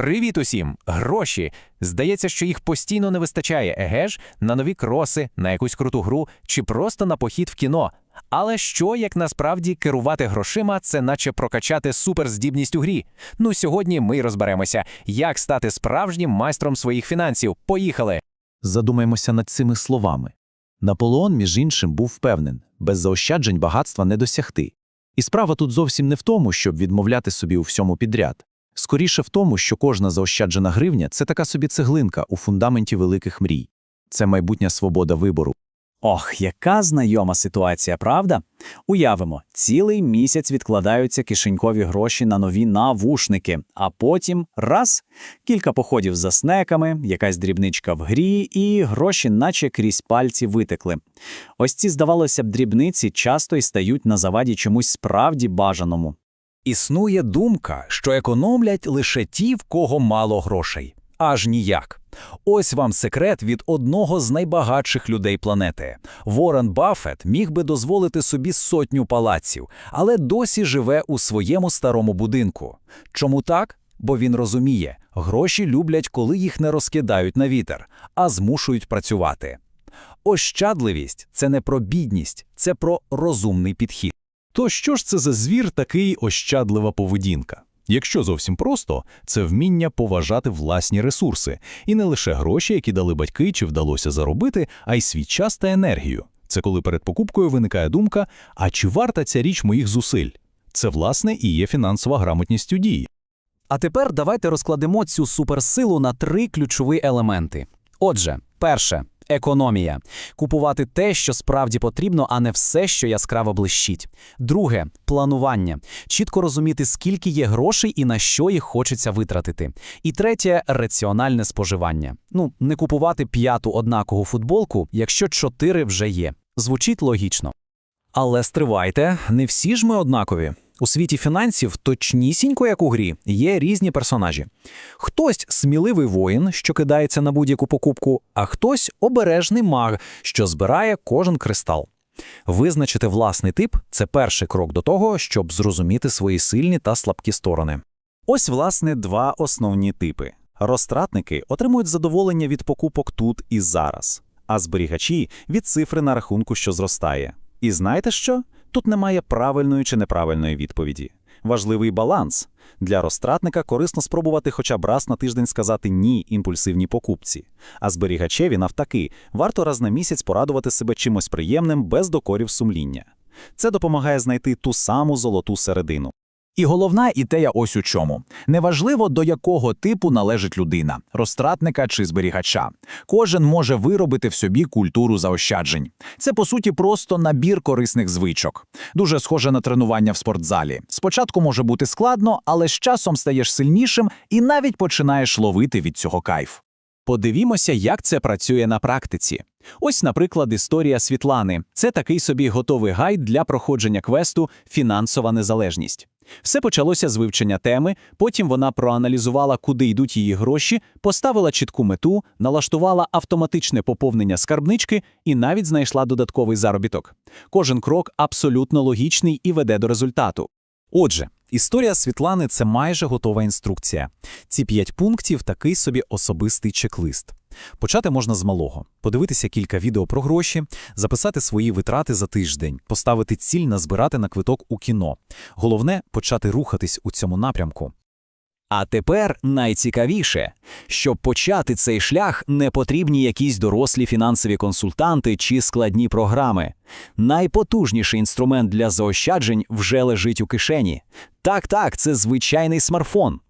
Привіт усім! Гроші. Здається, що їх постійно не вистачає, еге ж, на нові кроси, на якусь круту гру чи просто на похід в кіно. Але що, як насправді керувати грошима, це наче прокачати суперздібність у грі. Ну сьогодні ми розберемося, як стати справжнім майстром своїх фінансів. Поїхали! Задумаймося над цими словами. Наполеон, між іншим, був впевнен, без заощаджень багатства не досягти. І справа тут зовсім не в тому, щоб відмовляти собі у всьому підряд. Скоріше в тому, що кожна заощаджена гривня це така собі цеглинка у фундаменті великих мрій. Це майбутня свобода вибору. Ох, яка знайома ситуація, правда? Уявимо, цілий місяць відкладаються кишенькові гроші на нові навушники, а потім раз кілька походів за снеками, якась дрібничка в грі, і гроші, наче крізь пальці, витекли. Ось ці, здавалося б, дрібниці часто й стають на заваді чомусь справді бажаному. Існує думка, що економлять лише ті, в кого мало грошей. Аж ніяк. Ось вам секрет від одного з найбагатших людей планети. Ворен Баффет міг би дозволити собі сотню палаців, але досі живе у своєму старому будинку. Чому так? Бо він розуміє, гроші люблять, коли їх не розкидають на вітер, а змушують працювати. Ощадливість це не про бідність, це про розумний підхід. То що ж це за звір такий ощадлива поведінка? Якщо зовсім просто, це вміння поважати власні ресурси, і не лише гроші, які дали батьки чи вдалося заробити, а й свій час та енергію. Це коли перед покупкою виникає думка: а чи варта ця річ моїх зусиль? Це, власне, і є фінансова грамотність у дії. А тепер давайте розкладемо цю суперсилу на три ключові елементи. Отже, перше економія купувати те, що справді потрібно, а не все, що яскраво блищить. Друге планування чітко розуміти, скільки є грошей і на що їх хочеться витратити. І третє раціональне споживання. Ну, не купувати п'яту однакову футболку, якщо чотири вже є. Звучить логічно. Але стривайте, не всі ж ми однакові. У світі фінансів, точнісінько як у грі, є різні персонажі. Хтось сміливий воїн, що кидається на будь-яку покупку, а хтось обережний маг, що збирає кожен кристал. Визначити власний тип це перший крок до того, щоб зрозуміти свої сильні та слабкі сторони. Ось, власне, два основні типи. Розтратники отримують задоволення від покупок тут і зараз, а зберігачі від цифри на рахунку, що зростає. І знаєте що? Тут немає правильної чи неправильної відповіді. Важливий баланс. Для розтратника корисно спробувати хоча б раз на тиждень сказати ні імпульсивній покупці. А зберігачеві, навтаки, варто раз на місяць порадувати себе чимось приємним без докорів сумління. Це допомагає знайти ту саму золоту середину. І головна ідея ось у чому. Неважливо, до якого типу належить людина – розтратника чи зберігача. Кожен може виробити в собі культуру заощаджень. Це, по суті, просто набір корисних звичок. Дуже схоже на тренування в спортзалі. Спочатку може бути складно, але з часом стаєш сильнішим і навіть починаєш ловити від цього кайф. Подивімося, як це працює на практиці. Ось, наприклад, історія Світлани. Це такий собі готовий гайд для проходження квесту Фінансова незалежність. Все почалося з вивчення теми, потім вона проаналізувала, куди йдуть її гроші, поставила чітку мету, налаштувала автоматичне поповнення скарбнички і навіть знайшла додатковий заробіток. Кожен крок абсолютно логічний і веде до результату. Отже, історія Світлани це майже готова інструкція. Ці п'ять пунктів такий собі особистий чек-лист. Почати можна з малого: подивитися кілька відео про гроші, записати свої витрати за тиждень, поставити ціль назбирати на квиток у кіно. Головне почати рухатись у цьому напрямку. А тепер найцікавіше, щоб почати цей шлях, не потрібні якісь дорослі фінансові консультанти чи складні програми. Найпотужніший інструмент для заощаджень вже лежить у кишені. Так, так, це звичайний смартфон.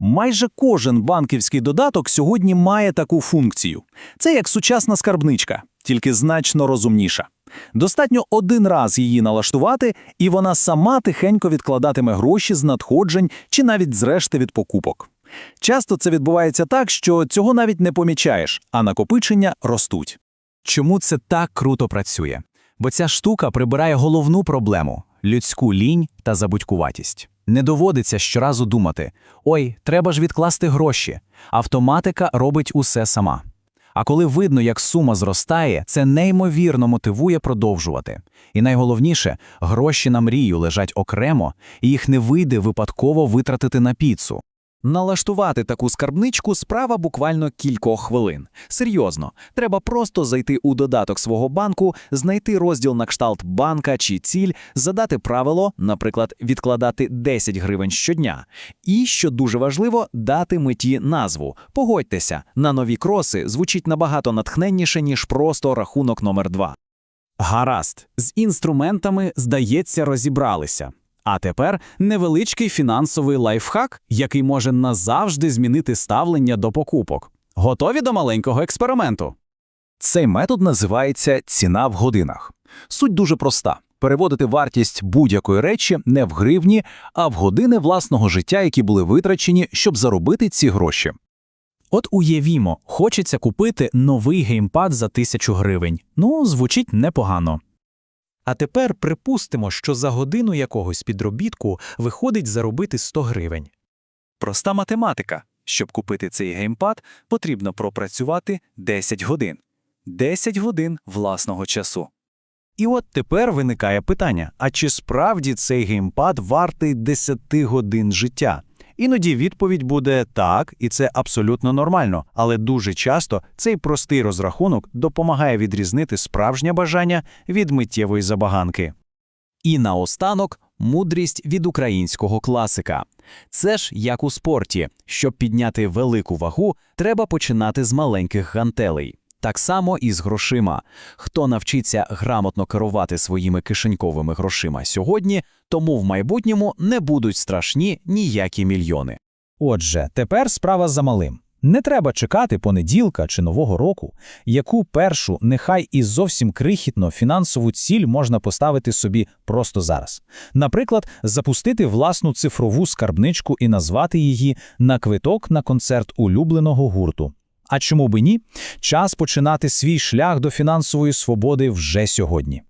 Майже кожен банківський додаток сьогодні має таку функцію. Це як сучасна скарбничка, тільки значно розумніша. Достатньо один раз її налаштувати, і вона сама тихенько відкладатиме гроші з надходжень чи навіть з решти від покупок. Часто це відбувається так, що цього навіть не помічаєш, а накопичення ростуть. Чому це так круто працює? Бо ця штука прибирає головну проблему людську лінь та забудькуватість. Не доводиться щоразу думати: ой, треба ж відкласти гроші. Автоматика робить усе сама. А коли видно, як сума зростає, це неймовірно мотивує продовжувати. І найголовніше, гроші на мрію лежать окремо, і їх не вийде випадково витратити на піцу. Налаштувати таку скарбничку справа буквально кількох хвилин. Серйозно, треба просто зайти у додаток свого банку, знайти розділ на кшталт банка чи ціль, задати правило, наприклад, відкладати 10 гривень щодня. І, що дуже важливо, дати меті назву. Погодьтеся, на нові кроси звучить набагато натхненніше, ніж просто рахунок номер 2 Гаразд, з інструментами, здається, розібралися. А тепер невеличкий фінансовий лайфхак, який може назавжди змінити ставлення до покупок. Готові до маленького експерименту? Цей метод називається ціна в годинах. Суть дуже проста: переводити вартість будь-якої речі не в гривні, а в години власного життя, які були витрачені, щоб заробити ці гроші. От уявімо, хочеться купити новий геймпад за тисячу гривень. Ну, звучить непогано. А тепер припустимо, що за годину якогось підробітку виходить заробити 100 гривень. Проста математика. Щоб купити цей геймпад, потрібно пропрацювати 10 годин. 10 годин власного часу. І от тепер виникає питання: а чи справді цей геймпад вартий 10 годин життя? Іноді відповідь буде так, і це абсолютно нормально, але дуже часто цей простий розрахунок допомагає відрізнити справжнє бажання від миттєвої забаганки. І наостанок мудрість від українського класика. Це ж як у спорті. Щоб підняти велику вагу, треба починати з маленьких гантелей. Так само і з грошима. Хто навчиться грамотно керувати своїми кишеньковими грошима сьогодні, тому в майбутньому не будуть страшні ніякі мільйони. Отже, тепер справа за малим. Не треба чекати понеділка чи нового року, яку першу, нехай і зовсім крихітно фінансову ціль можна поставити собі просто зараз. Наприклад, запустити власну цифрову скарбничку і назвати її на квиток на концерт улюбленого гурту. А чому би ні? Час починати свій шлях до фінансової свободи вже сьогодні.